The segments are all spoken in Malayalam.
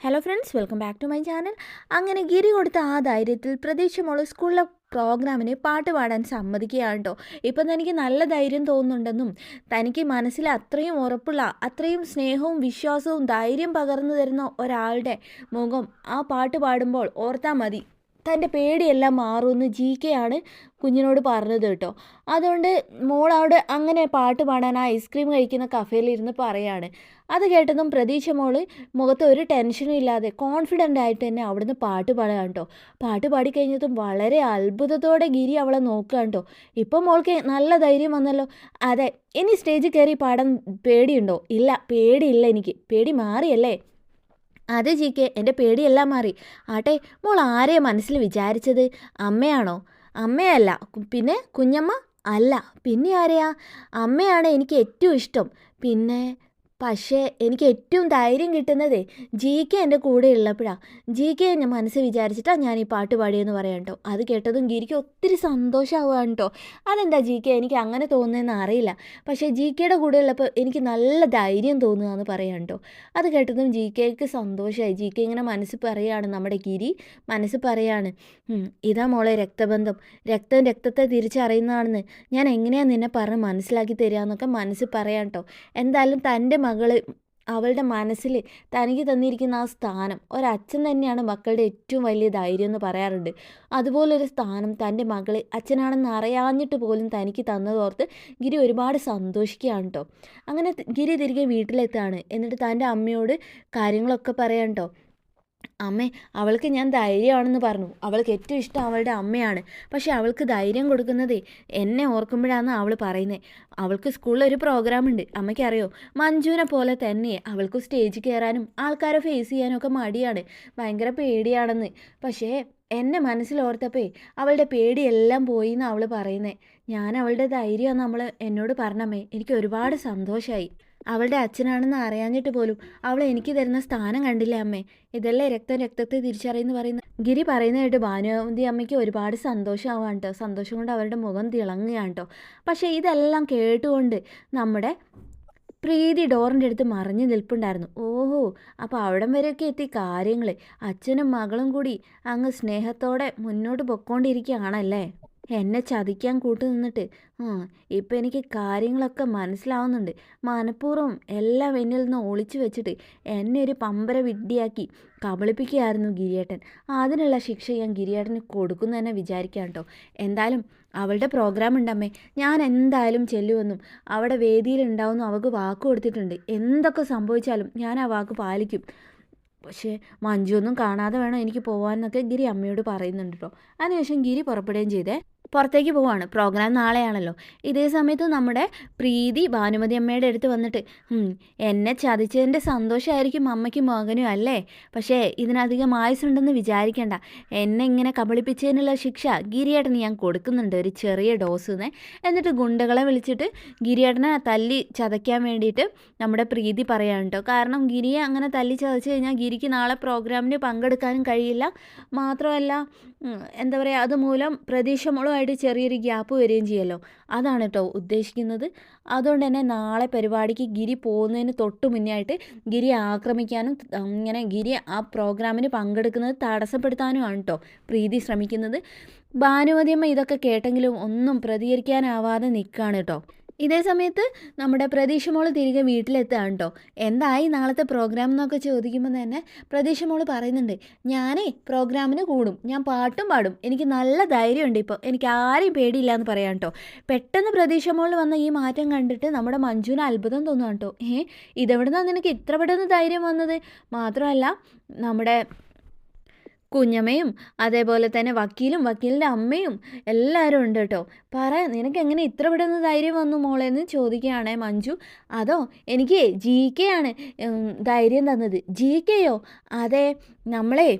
Hello friends welcome back to my channel അങ്ങനെ ഗിരി കൊടുത്ത ആ ധൈര്യത്തിൽ പ്രതീക്ഷ മോൾ സ്കൂളിലെ പ്രോഗ്രാമിന് പാട്ട് പാടാൻ സമ്മതിക്കുകയാണ് കേട്ടോ ഇപ്പം തനിക്ക് നല്ല ധൈര്യം തോന്നുന്നുണ്ടെന്നും തനിക്ക് മനസ്സിൽ അത്രയും ഉറപ്പുള്ള അത്രയും സ്നേഹവും വിശ്വാസവും ധൈര്യം പകർന്നു തരുന്ന ഒരാളുടെ മുഖം ആ പാട്ട് പാടുമ്പോൾ ഓർത്താൽ മതി. തന്റെ പേടിയെല്ലാം മാറുമെന്ന് ജി കെ ആണ് കുഞ്ഞിനോട് പറഞ്ഞത് കേട്ടോ. അതുകൊണ്ട് മോൾ അവിടെ അങ്ങനെ പാട്ട് പാടാൻ ആ ഐസ്ക്രീം കഴിക്കുന്ന കഫേലിരുന്ന് പറയാണ്. അത് കേട്ടതും പ്രതീക്ഷ മോൾ മുഖത്ത് ഒരു ടെൻഷനും ഇല്ലാതെ കോൺഫിഡന്റ് ആയിട്ട് തന്നെ അവിടുന്ന് പാട്ട് പാടുക കേട്ടോ. പാട്ട് പാടിക്കഴിഞ്ഞതും വളരെ അത്ഭുതത്തോടെ ഗിരി അവളെ നോക്കുക കേട്ടോ. ഇപ്പം മോൾക്ക് നല്ല ധൈര്യം വന്നല്ലോ. അതെ ഇനി സ്റ്റേജിൽ കയറി പാടാൻ പേടിയുണ്ടോ? ഇല്ല പേടിയില്ല എനിക്ക്. പേടി മാറിയല്ലേ? അതെ ജി കെ എന്റെ പേടിയെല്ലാം മാറി. ആട്ടെ മോൾ ആരെയാ മനസ്സിൽ വിചാരിച്ചത്? അമ്മയാണോ? അമ്മയല്ല. പിന്നെ കുഞ്ഞമ്മ? അല്ല. പിന്നെ ആരെയാ? അമ്മയാണ് എനിക്ക് ഏറ്റവും ഇഷ്ടം. പിന്നെ പക്ഷേ എനിക്ക് ഏറ്റവും ധൈര്യം കിട്ടുന്നത് ജി കെ എന്റെ കൂടെ ഉള്ളപ്പോഴാണ് ജി കെ ഞാൻ മനസ്സിൽ വിചാരിച്ചിട്ടാണ് ഞാൻ ഈ പാട്ട് പാടിയെന്ന് പറയാം കേട്ടോ അത് കേട്ടതും ഗിരിക്ക് ഒത്തിരി സന്തോഷമാവുകയാണ് കേട്ടോ അതെന്താ ജി കെ എനിക്ക് അങ്ങനെ തോന്നുന്നതെന്ന് അറിയില്ല. പക്ഷേ ജി കെയുടെ കൂടെ ഉള്ളപ്പോൾ എനിക്ക് നല്ല ധൈര്യം തോന്നുക എന്ന് പറയാം കേട്ടോ അത് കേട്ടതും ജി കെക്ക് സന്തോഷമായി ജി കെ ഇങ്ങനെ മനസ്സ് പറയുകയാണ് നമ്മുടെ ഗിരി. മനസ്സ് പറയാണ് ഇതാ മോളെ രക്തബന്ധം. രക്തം രക്തത്തെ തിരിച്ചറിയുന്നതാണെന്ന്. ഞാൻ എങ്ങനെയാണ് നിന്നെ പറഞ്ഞ് മനസ്സിലാക്കി തരിക എന്നൊക്കെ മനസ്സിൽ പറയാം കേട്ടോ എന്തായാലും തന്റെ മകൾ അവളുടെ മനസ്സിൽ തനിക്ക് തന്നിരിക്കുന്ന ആ സ്ഥാനം ഒരച്ഛൻ തന്നെയാണ് മക്കളുടെ ഏറ്റവും വലിയ ധൈര്യം എന്ന് പറയാറുണ്ട്. അതുപോലൊരു സ്ഥാനം തന്റെ മകൾ അച്ഛനാണെന്ന് അറിയാഞ്ഞിട്ട് പോലും തനിക്ക് തന്നതോർത്ത് ഗിരി ഒരുപാട് സന്തോഷിക്കുകയാണ് കേട്ടോ അങ്ങനെ ഗിരി തിരികെ വീട്ടിലെത്താണ് എന്നിട്ട് തന്റെ അമ്മയോട് കാര്യങ്ങളൊക്കെ പറയാം കേട്ടോ അമ്മേ അവൾക്ക് ഞാൻ ധൈര്യമാണെന്ന് പറഞ്ഞു. അവൾക്ക് ഏറ്റവും ഇഷ്ടം അവളുടെ അമ്മയാണ്. പക്ഷേ അവൾക്ക് ധൈര്യം കൊടുക്കുന്നതേ എന്നെ ഓർക്കുമ്പോഴാണ് അവൾ പറയുന്നത് അവൾക്ക് സ്കൂളിൽ ഒരു പ്രോഗ്രാം ഉണ്ട്. അമ്മയ്ക്കറിയോ? മഞ്ജുവിനെ പോലെ തന്നെ അവൾക്ക് സ്റ്റേജിൽ കയറാനും ആൾക്കാരെ ഫേസ് ചെയ്യാനും ഒക്കെ മടിയാണ്. ഭയങ്കര പേടിയാണെന്ന്. പക്ഷേ എന്നെ മനസ്സിലോർത്തപ്പേ അവളുടെ പേടിയെല്ലാം പോയി എന്ന് അവൾ പറയുന്നത് ഞാൻ അവളുടെ ധൈര്യം നമ്മൾ എന്നോട് പറഞ്ഞമ്മേ. എനിക്ക് ഒരുപാട് സന്തോഷമായി അവളുടെ അച്ഛനാണെന്ന് അറിയാഞ്ഞിട്ട് പോലും അവൾ എനിക്ക് തരുന്ന സ്ഥാനം കണ്ടില്ല അമ്മേ? ഇതല്ലേ രക്തം രക്തത്തെ തിരിച്ചറിയുന്നു പറയുന്ന ഗിരി പറയുന്ന കേട്ട് ഭാനുമതി അമ്മയ്ക്ക് ഒരുപാട് സന്തോഷമാവാണ് കേട്ടോ. സന്തോഷം കൊണ്ട് അവരുടെ മുഖം തിളങ്ങുകയാണ് കേട്ടോ. പക്ഷേ ഇതെല്ലാം കേട്ടുകൊണ്ട് നമ്മുടെ പ്രീതി ഡോറിന്റെ അടുത്ത് മറിഞ്ഞു നിൽപ്പുണ്ടായിരുന്നു. ഓഹോ അപ്പോൾ അവിടം വരെയൊക്കെ എത്തി കാര്യങ്ങൾ അച്ഛനും മകളും കൂടി അങ്ങ് സ്നേഹത്തോടെ മുന്നോട്ട് പൊക്കോണ്ടിരിക്കുകയാണല്ലേ? എന്നെ ചതിക്കാൻ കൂട്ടു നിന്നിട്ട്. ആ ഇപ്പം എനിക്ക് കാര്യങ്ങളൊക്കെ മനസ്സിലാവുന്നുണ്ട്. മനഃപൂർവം എല്ലാം എന്നിൽ നിന്ന് ഒളിച്ചു വെച്ചിട്ട് എന്നെ ഒരു പമ്പര വിഡ്ഢിയാക്കി കബളിപ്പിക്കുകയായിരുന്നു ഗിരിയേട്ടൻ. അതിനുള്ള ശിക്ഷ ഞാൻ ഗിരിയേട്ടന് കൊടുക്കുന്നു തന്നെ വിചാരിക്കാം കേട്ടോ. എന്തായാലും അവളുടെ പ്രോഗ്രാം ഉണ്ടമ്മേ ഞാൻ എന്തായാലും ചെല്ലുമെന്നും അവിടെ വേദിയിൽ ഉണ്ടാവുമെന്നും അവൾക്ക് വാക്ക് കൊടുത്തിട്ടുണ്ട്. എന്തൊക്കെ സംഭവിച്ചാലും ഞാൻ ആ വാക്ക് പാലിക്കും. പക്ഷേ മഞ്ജു ഒന്നും കാണാതെ വേണം എനിക്ക് പോകാനെന്നൊക്കെ ഗിരി അമ്മയോട് പറയുന്നുണ്ട് കേട്ടോ. അതിനുശേഷം ഗിരി പുറപ്പെടുകയും ചെയ്തേ. പുറത്തേക്ക് പോവാണ്. പ്രോഗ്രാം നാളെയാണല്ലോ. ഇതേ സമയത്ത് നമ്മുടെ പ്രീതി ഭാനുമതി അമ്മയുടെ അടുത്ത് വന്നിട്ട് എന്നെ ചതിച്ചതിന്റെ സന്തോഷമായിരിക്കും അമ്മയ്ക്കും മകനും അല്ലേ? പക്ഷേ ഇതിനധികം ആയുസുണ്ടെന്ന് വിചാരിക്കേണ്ട. എന്നെ ഇങ്ങനെ കബളിപ്പിച്ചതിനുള്ള ശിക്ഷ ഗിരിയേട്ടന് ഞാൻ കൊടുക്കുന്നുണ്ട് ഒരു ചെറിയ ഡോസ് എന്നിട്ട് ഗുണ്ടകളെ വിളിച്ചിട്ട് ഗിരിയേട്ടനെ തല്ലി ചതയ്ക്കാൻ വേണ്ടിയിട്ട് നമ്മുടെ പ്രീതി പറയാൻ കേട്ടോ കാരണം ഗിരിയെ അങ്ങനെ തല്ലി ചതച്ച് കഴിഞ്ഞാൽ ഗിരിക്ക് നാളെ പ്രോഗ്രാമിന് പങ്കെടുക്കാനും കഴിയില്ല. മാത്രമല്ല എന്താ പറയുക അതുമൂലം പ്രതീക്ഷമുളുമായിട്ട് ചെറിയൊരു ഗ്യാപ്പ് വരികയും ചെയ്യല്ലോ. അതാണ് കേട്ടോ ഉദ്ദേശിക്കുന്നത്. അതുകൊണ്ട് തന്നെ നാളെ പരിപാടിക്ക് ഗിരി പോകുന്നതിന് തൊട്ട് മുന്നേ ആയിട്ട് ഗിരി ആക്രമിക്കാനും ഇങ്ങനെ ഗിരി ആ പ്രോഗ്രാമിന് പങ്കെടുക്കുന്നത് തടസ്സപ്പെടുത്താനുമാണ് കേട്ടോ പ്രീതി ശ്രമിക്കുന്നത്. ഭാനുമതിയമ്മ ഇതൊക്കെ കേട്ടെങ്കിലും ഒന്നും പ്രതികരിക്കാനാവാതെ നിൽക്കുകയാണ് കേട്ടോ ഇതേ സമയത്ത് നമ്മുടെ പ്രതീക്ഷ മോൾ തിരികെ വീട്ടിലെത്തുകയാണ് കേട്ടോ എന്തായി നാളത്തെ പ്രോഗ്രാം എന്നൊക്കെ ചോദിക്കുമ്പോൾ തന്നെ പ്രതീക്ഷ മോൾ പറയുന്നുണ്ട് ഞാനേ പ്രോഗ്രാമിന് കൂടും ഞാൻ പാട്ടും പാടും എനിക്ക് നല്ല ധൈര്യമുണ്ട് ഇപ്പോൾ എനിക്ക് ആരെയും പേടിയില്ല എന്ന് പറയാം കേട്ടോ പെട്ടെന്ന് പ്രതീക്ഷ മോൾ വന്ന ഈ മാറ്റം കണ്ടിട്ട് നമ്മുടെ മഞ്ജുവിന് അത്ഭുതം തോന്നുകയാണ് കേട്ടോ ഏ ഇതെവിടുന്നാണ് നിനക്ക് ഇത്ര പെട്ടെന്ന് ധൈര്യം വന്നത്? മാത്രമല്ല നമ്മുടെ കുഞ്ഞമ്മയും അതേപോലെ തന്നെ വക്കീലും വക്കീലിന്റെ അമ്മയും എല്ലാവരും ഉണ്ട് കേട്ടോ. പറ നിനക്ക് എങ്ങനെ ഇത്ര പെട്ടെന്ന് ധൈര്യം വന്നു മോളെ എന്ന് ചോദിക്കുകയാണേ മഞ്ജു. അതോ എനിക്ക് ജി കെ ആണ് ധൈര്യം തന്നത്. ജി കെയോ? അതെ നമ്മളെ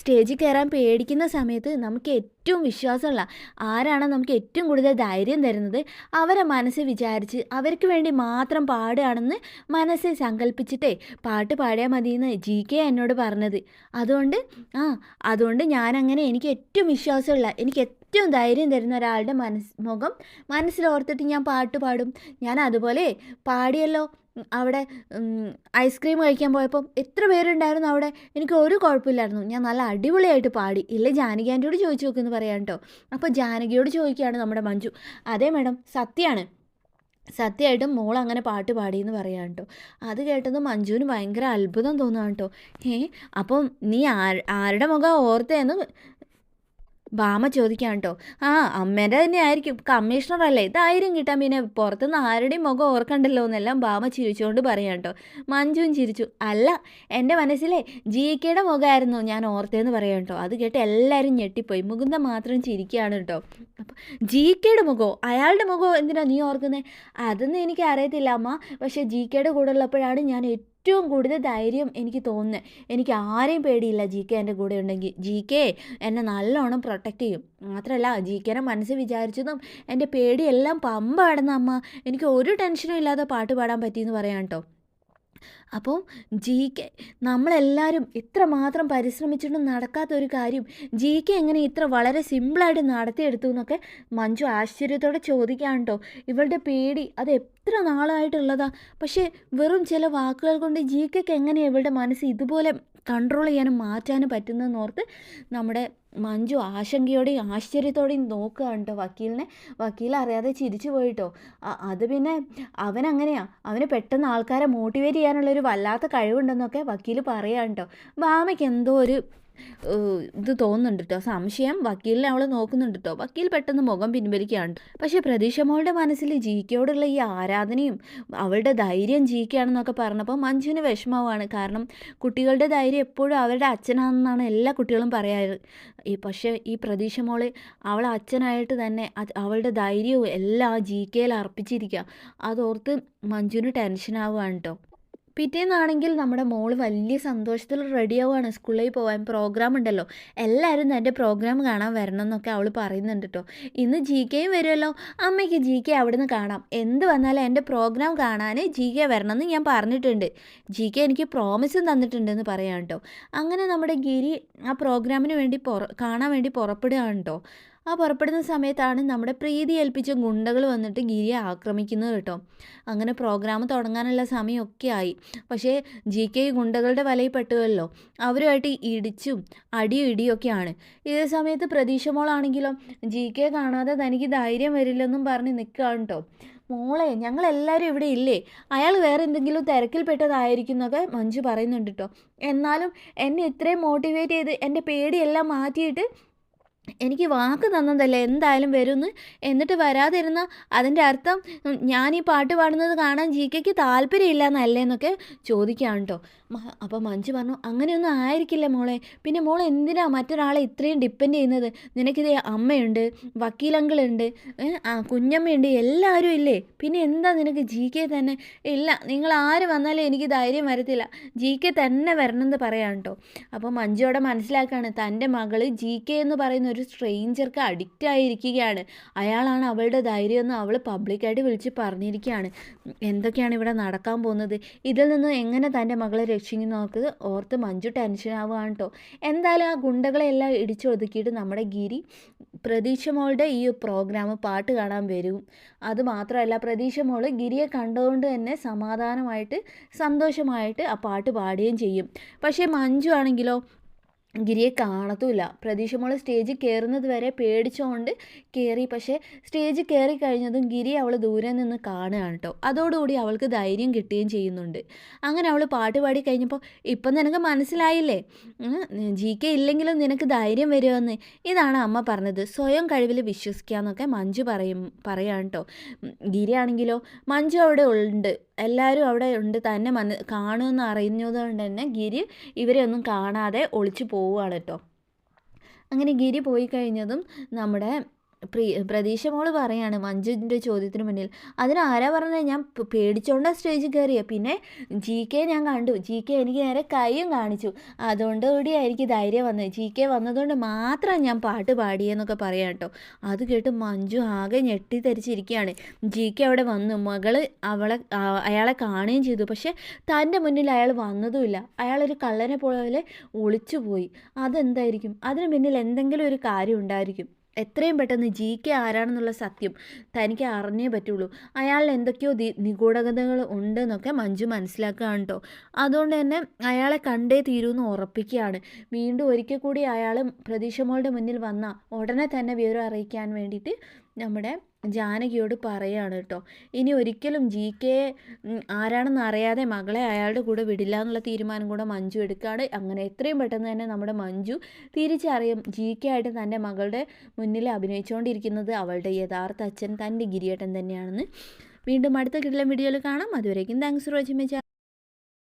സ്റ്റേജിൽ കയറാൻ പേടിക്കുന്ന സമയത്ത് നമുക്ക് ഏറ്റവും വിശ്വാസമുള്ള ആരാണ് നമുക്ക് ഏറ്റവും കൂടുതൽ ധൈര്യം തരുന്നത് അവരെ മനസ്സ് വിചാരിച്ച് അവർക്ക് വേണ്ടി മാത്രം പാടുകയാണെന്ന് മനസ്സിൽ സങ്കല്പിച്ചിട്ടേ പാട്ട് പാടിയാൽ മതിയെന്ന് ജി കെ എന്നോട് പറഞ്ഞത്. അതുകൊണ്ട് ആ അതുകൊണ്ട് ഞാനങ്ങനെ എനിക്ക് ഏറ്റവും വിശ്വാസമുള്ള എനിക്ക് ഏറ്റവും ധൈര്യം തരുന്ന ഒരാളുടെ മനസ് മുഖം മനസ്സിലോർത്തിട്ട് ഞാൻ പാട്ട് പാടും. ഞാൻ അതുപോലെ പാടിയല്ലോ. അവിടെ ഐസ്ക്രീം കഴിക്കാൻ പോയപ്പോൾ എത്ര പേരുണ്ടായിരുന്നു അവിടെ? എനിക്ക് ഒരു കുഴപ്പമില്ലായിരുന്നു. ഞാൻ നല്ല അടിപൊളിയായിട്ട് പാടി. ഇല്ല ജാനകി ആന്റിയോട് ചോദിച്ചു നോക്കുമെന്ന് പറയാം കേട്ടോ. അപ്പോൾ ജാനകിയോട് ചോദിക്കുകയാണ് നമ്മുടെ മഞ്ജു. അതെ മാഡം സത്യമാണ് സത്യമായിട്ടും മോൾ അങ്ങനെ പാട്ട് പാടിയെന്ന് പറയാം കേട്ടോ. അത് കേട്ടത് മഞ്ജുവിന് ഭയങ്കര അത്ഭുതം തോന്നുകയാണ് കേട്ടോ. ഏ അപ്പം നീ ആര് ആരുടെ മുഖം ഓർത്തേന്ന് ഭാമ ചോദിക്കാം കേട്ടോ ആ അമ്മേന്റെ തന്നെ ആയിരിക്കും. കമ്മീഷണർ അല്ലേ ഇതായിരം കിട്ടാൻ പിന്നെ പുറത്തുനിന്ന് ആരുടെയും മുഖം ഓർക്കണ്ടല്ലോ എന്നെല്ലാം ഭാമ ചിരിച്ചുകൊണ്ട് പറയാം കേട്ടോ മഞ്ജുവും ചിരിച്ചു. അല്ല എന്റെ മനസ്സിലെ ജി കെയുടെ മുഖമായിരുന്നു ഞാൻ ഓർത്തതെന്ന് പറയാം കേട്ടോ അത് കേട്ട് എല്ലാവരും ഞെട്ടിപ്പോയി. മുകുന്ദ മാത്രം ചിരിക്കുകയാണ് കേട്ടോ അപ്പം ജി കെയുടെ മുഖമോ അയാളുടെ മുഖമോ എന്തിനാ നീ ഓർക്കുന്നത് അതൊന്നും എനിക്ക് അറിയത്തില്ല അമ്മ. പക്ഷേ ജി കെയുടെ കൂടെ ഉള്ളപ്പോഴാണ് ഞാൻ ഏറ്റവും കൂടുതൽ ധൈര്യം എനിക്ക് തോന്നുന്നത് എനിക്ക് ആരെയും പേടിയില്ല ജി കെ എന്റെ കൂടെ ഉണ്ടെങ്കിൽ ജി കെ എന്നെ നല്ലോണം പ്രൊട്ടക്റ്റ് ചെയ്യും. മാത്രമല്ല ജി കെനെ മനസ്സിൽ വിചാരിച്ചതും എന്റെ പേടിയെല്ലാം പമ്പാടുന്ന അമ്മ. എനിക്ക് ഒരു ടെൻഷനും ഇല്ലാതെ പാട്ട് പാടാൻ പറ്റിയെന്ന് പറയാം കേട്ടോ അപ്പോൾ ജി കെ നമ്മളെല്ലാവരും ഇത്ര മാത്രം പരിശ്രമിച്ചിട്ടും നടക്കാത്ത ഒരു കാര്യം ജി കെ എങ്ങനെ ഇത്ര വളരെ സിമ്പിളായിട്ട് നടത്തിയെടുത്തു എന്നൊക്കെ മഞ്ജു ആശ്ചര്യത്തോടെ ചോദിക്കാൻ കേട്ടോ. ഇവളുടെ പേടി അത് എത്ര നാളായിട്ടുള്ളതാ. പക്ഷേ വെറും ചില വാക്കുകൾ കൊണ്ട് ജി കെക്ക് എങ്ങനെ ഇവളുടെ മനസ്സ് ഇതുപോലെ കൺട്രോൾ ചെയ്യാനും മാറ്റാനും പറ്റുന്നതെന്ന് ഓർത്ത് നമ്മുടെ മഞ്ജു ആശങ്കയോടെയും ആശ്ചര്യത്തോടെയും നോക്കുകയാണ് കേട്ടോ വക്കീലിനെ. വക്കീൽ അറിയാതെ ചിരിച്ചു പോയിട്ടോ. അത് പിന്നെ അവൻ അങ്ങനെയാ അവന് പെട്ടെന്ന് ആൾക്കാരെ മോട്ടിവേറ്റ് ചെയ്യാനുള്ള ഒരു വല്ലാത്ത കഴിവുണ്ടെന്നൊക്കെ വക്കീൽ പറയാൻ കേട്ടോ. ഭാമയ്ക്ക് എന്തോ ഒരു ഇത് തോന്നുന്നുണ്ട് കേട്ടോ സംശയം. വക്കീലിനെ അവൾ നോക്കുന്നുണ്ട് കേട്ടോ വക്കീൽ പെട്ടെന്ന് മുഖം പിൻവലിക്കുകയാണ്. പക്ഷേ പ്രതീക്ഷ മോളുടെ മനസ്സിൽ ജിക്കയോടുള്ള ഈ ആരാധനയും അവളുടെ ധൈര്യം ജിക്കയാണെന്നൊക്കെ പറഞ്ഞപ്പോൾ മഞ്ജുവിന് വിഷമമാണ് കാരണം കുട്ടികളുടെ ധൈര്യം എപ്പോഴും അവരുടെ അച്ഛനാണെന്നാണ് എല്ലാ കുട്ടികളും പറയാറ്. ഈ പക്ഷേ ഈ പ്രതീക്ഷ മോൾ അവൾ അച്ഛനായിട്ട് തന്നെ അവളുടെ ധൈര്യവും എല്ലാം ജി കെയിൽ അർപ്പിച്ചിരിക്കുക. അതോർത്ത് മഞ്ജുവിന് ടെൻഷനാവുകയാണ് കേട്ടോ പിറ്റേന്നാണെങ്കിൽ നമ്മുടെ മോൾ വലിയ സന്തോഷത്തിൽ റെഡിയാവുകയാണ് സ്കൂളിൽ പോകാൻ പ്രോഗ്രാം ഉണ്ടല്ലോ. എല്ലാവരും തന്റെ പ്രോഗ്രാം കാണാൻ വരണം എന്നൊക്കെ അവൾ പറയുന്നുണ്ട് കേട്ടോ ഇന്ന് ജി കെയും വരുമല്ലോ അമ്മയ്ക്ക് ജി കെ അവിടെ നിന്ന് കാണാം. എന്ത് വന്നാലും എന്റെ പ്രോഗ്രാം കാണാൻ ജി കെ വരണം എന്ന് ഞാൻ പറഞ്ഞിട്ടുണ്ട്. ജി കെ എനിക്ക് പ്രോമിസും തന്നിട്ടുണ്ടെന്ന് പറയാം കേട്ടോ അങ്ങനെ നമ്മുടെ ഗിരി ആ പ്രോഗ്രാമിന് വേണ്ടി കാണാൻ വേണ്ടി പുറപ്പെടുകയാണ് കേട്ടോ ആ പുറപ്പെടുന്ന സമയത്താണ് നമ്മുടെ പ്രീതി ഏൽപ്പിച്ച ഗുണ്ടകൾ വന്നിട്ട് ഗിരിയെ ആക്രമിക്കുന്നത് കേട്ടോ. അങ്ങനെ പ്രോഗ്രാം തുടങ്ങാനുള്ള സമയമൊക്കെ ആയി. പക്ഷേ ജി കെ ഗുണ്ടകളുടെ വലയിൽ പെട്ടുവല്ലോ. അവരുമായിട്ട് ഇടിച്ചും അടിയും ഇടിയൊക്കെയാണ് ഇതേ സമയത്ത് പ്രതീക്ഷ മോളാണെങ്കിലോ ജി കെ കാണാതെ തനിക്ക് ധൈര്യം വരില്ലെന്നും പറഞ്ഞ് നിൽക്കുകയാണ് കേട്ടോ. മോളെ ഞങ്ങളെല്ലാവരും ഇവിടെ ഇല്ലേ? അയാൾ വേറെ എന്തെങ്കിലും തിരക്കിൽപ്പെട്ടതായിരിക്കും എന്നൊക്കെ മഞ്ജു പറയുന്നുണ്ട് കേട്ടോ. എന്നാലും എന്നെ ഇത്രയും മോട്ടിവേറ്റ് ചെയ്ത് എന്റെ പേടിയെല്ലാം മാറ്റിയിട്ട് എനിക്ക് വാക്ക് തന്നതല്ലേ എന്തായാലും വരുമെന്ന് എന്നിട്ട് വരാതിരുന്ന അതിന്റെ അർത്ഥം ഞാൻ ഈ പാട്ട് പാടുന്നത് കാണാൻ ജി കെക്ക് താല്പര്യമില്ല എന്നല്ലേ എന്നൊക്കെ ചോദിക്കുകയാണ് കേട്ടോ അപ്പോൾ മഞ്ജു പറഞ്ഞു അങ്ങനെയൊന്നും ആയിരിക്കില്ല മോളെ. പിന്നെ മോൾ എന്തിനാ മറ്റൊരാളെ ഇത്രയും ഡിപ്പെൻഡ് ചെയ്യുന്നത്? നിനക്കിത് അമ്മയുണ്ട് വക്കീലങ്കിളുണ്ട് ആ കുഞ്ഞമ്മയുണ്ട് എല്ലാവരും ഇല്ലേ? പിന്നെ എന്താ നിനക്ക് ജി കെ തന്നെ? ഇല്ല നിങ്ങൾ ആര് വന്നാലും എനിക്ക് ധൈര്യം വരത്തില്ല. ജി കെ തന്നെ വരണമെന്ന് പറയാം കേട്ടോ അപ്പോൾ മഞ്ജുവിടെ മനസ്സിലാക്കുകയാണ് തന്റെ മകൾ ജി കെ എന്ന് പറയുന്ന ഒരു സ്ട്രെയിഞ്ചർക്ക് അഡിക്റ്റ് ആയിരിക്കുകയാണ്. അയാളാണ് അവളുടെ ധൈര്യം എന്ന് അവൾ പബ്ലിക്കായിട്ട് വിളിച്ച് പറഞ്ഞിരിക്കുകയാണ്. എന്തൊക്കെയാണ് ഇവിടെ നടക്കാൻ പോകുന്നത്? ഇതിൽ നിന്ന് എങ്ങനെ തന്റെ മകളെ രക്ഷിക്കുന്നു നോക്ക്. ഓർത്ത് മഞ്ജു ടെൻഷൻ ആവുകയാണ് കേട്ടോ എന്തായാലും ആ ഗുണ്ടകളെല്ലാം ഇടിച്ചൊതുക്കിയിട്ട് നമ്മുടെ ഗിരി പ്രതീക്ഷ മോളുടെ ഈ പ്രോഗ്രാം പാട്ട് കാണാൻ വരും. അത് മാത്രമല്ല പ്രതീക്ഷ മോൾ ഗിരിയെ കണ്ടതുകൊണ്ട് തന്നെ സമാധാനമായിട്ട് സന്തോഷമായിട്ട് ആ പാട്ട് പാടുകയും ചെയ്യും. പക്ഷേ മഞ്ജു ആണെങ്കിലോ ഗിരിയെ കാണത്തുമില്ല. പ്രതീക്ഷ മോൾ സ്റ്റേജിൽ കയറുന്നത് വരെ പേടിച്ചുകൊണ്ട് കയറി പക്ഷേ സ്റ്റേജ് കയറി കഴിഞ്ഞതും ഗിരി അവൾ ദൂരെ നിന്ന് കാണുകയാണ് കേട്ടോ അതോടുകൂടി അവൾക്ക് ധൈര്യം കിട്ടുകയും ചെയ്യുന്നുണ്ട്. അങ്ങനെ അവൾ പാട്ട് പാടി കഴിഞ്ഞപ്പോൾ ഇപ്പം നിനക്ക് മനസ്സിലായില്ലേ? ജി കെ ഇല്ലെങ്കിലും നിനക്ക് ധൈര്യം വരുമെന്ന്. ഇതാണ് അമ്മ പറഞ്ഞത്. സ്വയം കഴിവിൽ വിശ്വസിക്കുക എന്നൊക്കെ മഞ്ജു പറയും പറയാണ് കേട്ടോ ഗിരിയാണെങ്കിലോ മഞ്ജു അവിടെ ഉണ്ട്. എല്ലാവരും അവിടെ ഉണ്ട് തന്നെ മന കാണുമെന്ന് അറിയുന്നത് കൊണ്ട് തന്നെ ഗിരി ഇവരെ ഒന്നും കാണാതെ ഒളിച്ചു പോവുകയാണ് കേട്ടോ. അങ്ങനെ ഗിരി പോയി കഴിഞ്ഞതും നമ്മുടെ പ്രീ പ്രതീക്ഷ മോൾ പറയാണ് മഞ്ജുവിന്റെ ചോദ്യത്തിന് മുന്നിൽ. അതിന് ആരാ പറഞ്ഞത്? ഞാൻ പേടിച്ചോണ്ട സ്റ്റേജിൽ കയറിയ പിന്നെ ജി കെ ഞാൻ കണ്ടു. ജി കെ എനിക്ക് നേരെ കൈയും കാണിച്ചു. അതുകൊണ്ട് എനിക്ക് ധൈര്യം വന്നത്. ജി കെ വന്നതുകൊണ്ട് മാത്രം ഞാൻ പാട്ട് പാടിയെന്നൊക്കെ പറയാം കേട്ടോ അത് കേട്ട് മഞ്ജു ആകെ ഞെട്ടിത്തരിച്ചിരിക്കുകയാണ് ജി കെ അവിടെ വന്നു. മകൾ അവളെ അയാളെ കാണുകയും ചെയ്തു. പക്ഷേ തന്റെ മുന്നിൽ അയാൾ വന്നതുമില്ല. അയാളൊരു കള്ളനെ പോലെ ഒളിച്ചു പോയി അതെന്തായിരിക്കും? അതിന് പിന്നിൽ എന്തെങ്കിലും ഒരു കാര്യം ഉണ്ടായിരിക്കും. എത്രയും പെട്ടെന്ന് ജി കെ ആരാണെന്നുള്ള സത്യം തനിക്ക് അറിഞ്ഞേ പറ്റുള്ളൂ. അയാളിൽ എന്തൊക്കെയോ ദി നിഗൂഢതകൾ ഉണ്ടെന്നൊക്കെ മഞ്ജു മനസ്സിലാക്കുകയാണ് കേട്ടോ അതുകൊണ്ട് തന്നെ അയാളെ കണ്ടേ തീരുമെന്ന് ഉറപ്പിക്കുകയാണ്. വീണ്ടും ഒരിക്കൽ കൂടി അയാൾ പ്രതീക്ഷ മോളുടെ മുന്നിൽ വന്ന ഉടനെ തന്നെ വിവരം അറിയിക്കാൻ വേണ്ടിയിട്ട് നമ്മുടെ ജാനകിയോട് പറയാണ് കേട്ടോ ഇനി ഒരിക്കലും ജി കെ ആരാണെന്ന് അറിയാതെ മകളെ അയാളുടെ കൂടെ വിടില്ല എന്നുള്ള തീരുമാനം കൂടെ മഞ്ജു എടുക്കുകയാണ്. അങ്ങനെ എത്രയും പെട്ടെന്ന് തന്നെ നമ്മുടെ മഞ്ജു തിരിച്ചറിയും ജി കെ ആയിട്ട് തന്റെ മകളുടെ മുന്നിൽ അഭിനയിച്ചുകൊണ്ടിരിക്കുന്നത് അവളുടെ യഥാർത്ഥ അച്ഛൻ തന്റെ ഗിരിയേട്ടൻ തന്നെയാണെന്ന്. വീണ്ടും അടുത്ത കിടലം വീഡിയോയിൽ കാണാം. അതുവരേക്കും താങ്ക്സ് ഫോർ വാച്ചിങ് മൈ